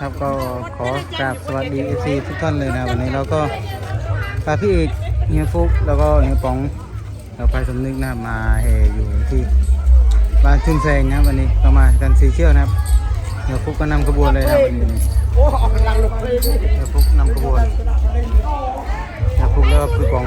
ครับก็ขอกราบสวัสดีเอซีทุกท่านเลยนะวันนี้เราก็พาพี่เอกเฮียฟุกแล้วก็เฮียป๋องเราไปสมนึกนะมาเฮอยู่ที่บ้านชุนแซงนะวันนี้เรามากันสี่เชือกนะครับเฮียฟุกก็นำขบวนเลยนะวันนี้เฮียฟุกนำขบวนเฮียฟุกแล้วก็พี่ป๋อง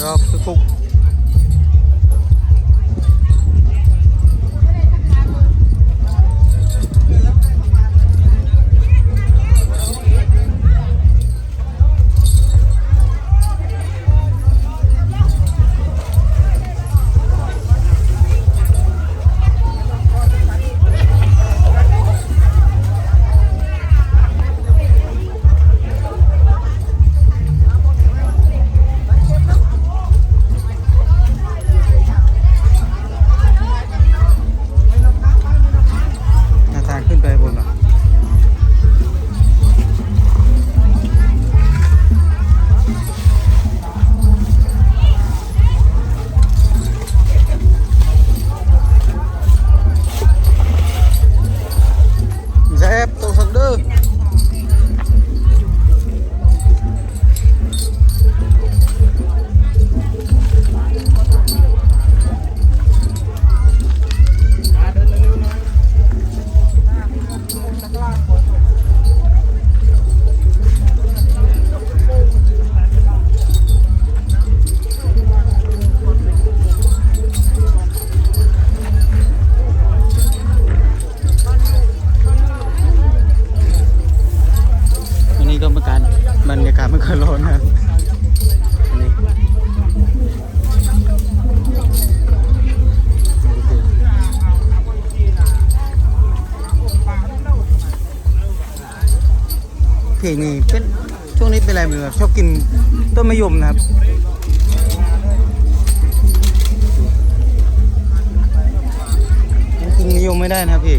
啊，不错。 เพกนี่เป็นช่วงนี้เป็นอะไรไม่รู้ครับชอบกินต้นมะยมนะครับกินมะยมไม่ได้นะครับพี่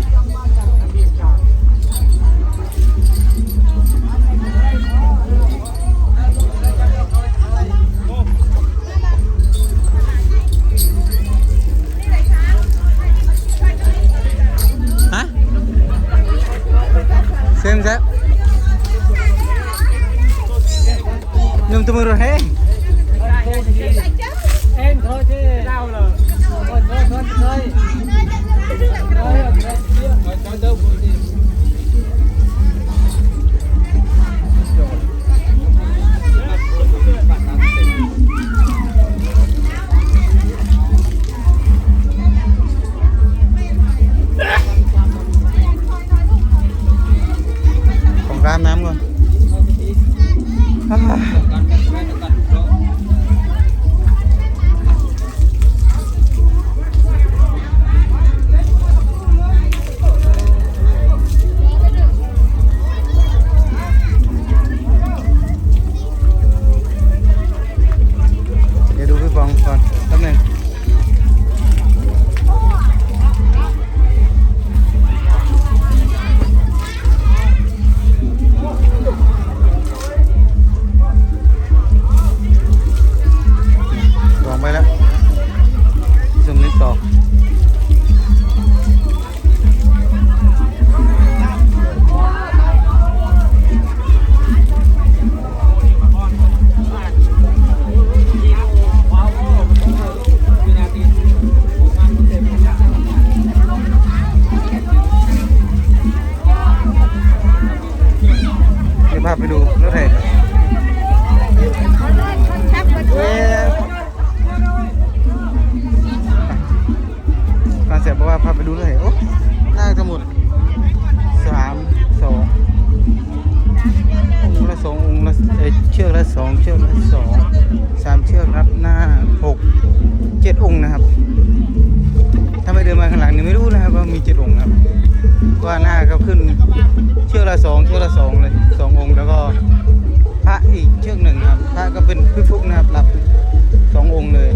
สองเชือกละสองสามเชือกรับหน้าหกเจ็ดองค์นะครับ ถ้าไม่เดินมาข้างหลังนี่ไม่รู้นะครับว่ามีเจ็ดองค์ครับว่าหน้าเขาขึ้นเชือกละสองเชือกละสองเลยสององค์แล้วก็พระอีกเชือกหนึ่งครับพระก็เป็นพี่ฟุกนะครับรับสององค์เลย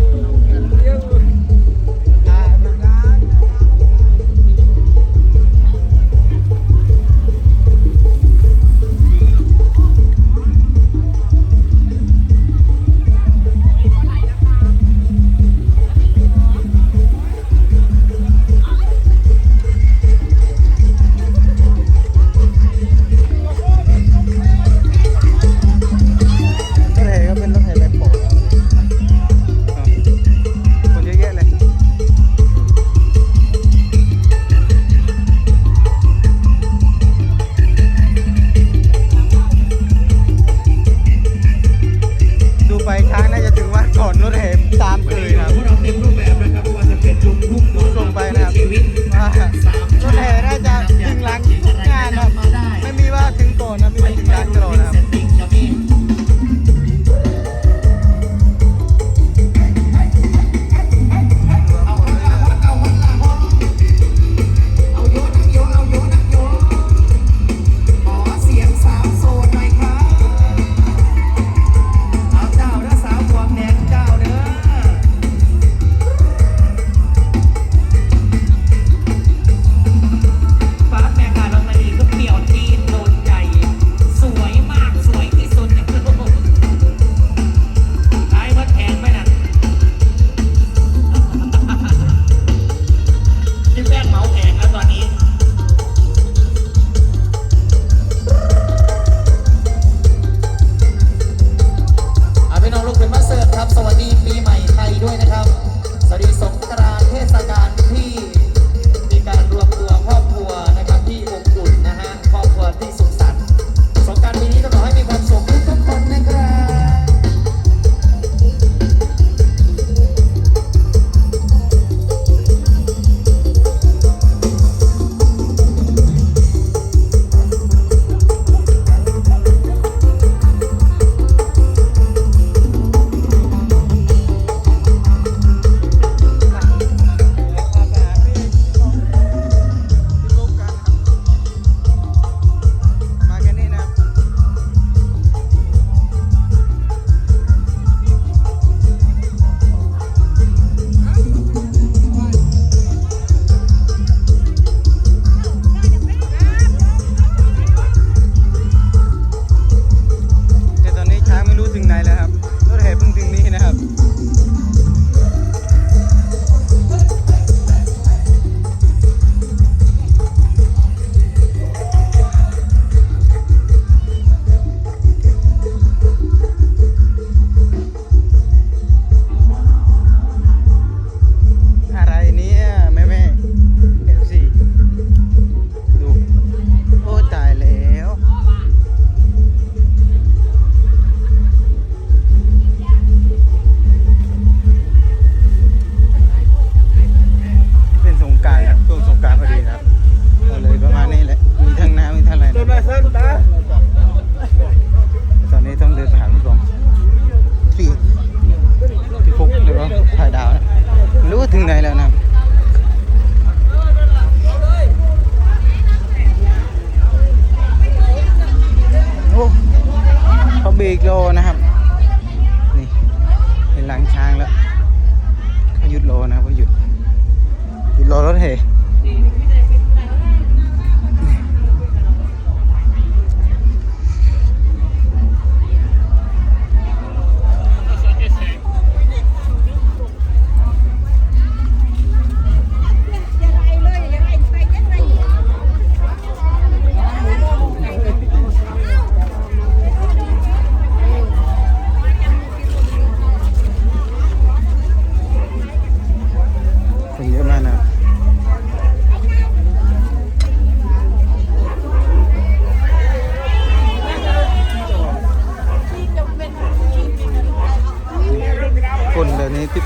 สาม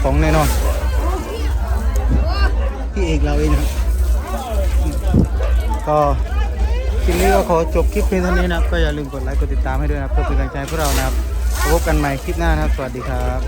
ของแน่นอน พี่เอกเราเองนะก็คลิปนี้ก็ขอจบคลิปเพียงเท่านี้นะครับ ก็อย่าลืมกดไลค์กดติดตามให้ด้วยนะครับเพื่อเป็นกำลังใจพวกเรานะครับพบกันใหม่คลิปหน้านะครับ สวัสดีครับ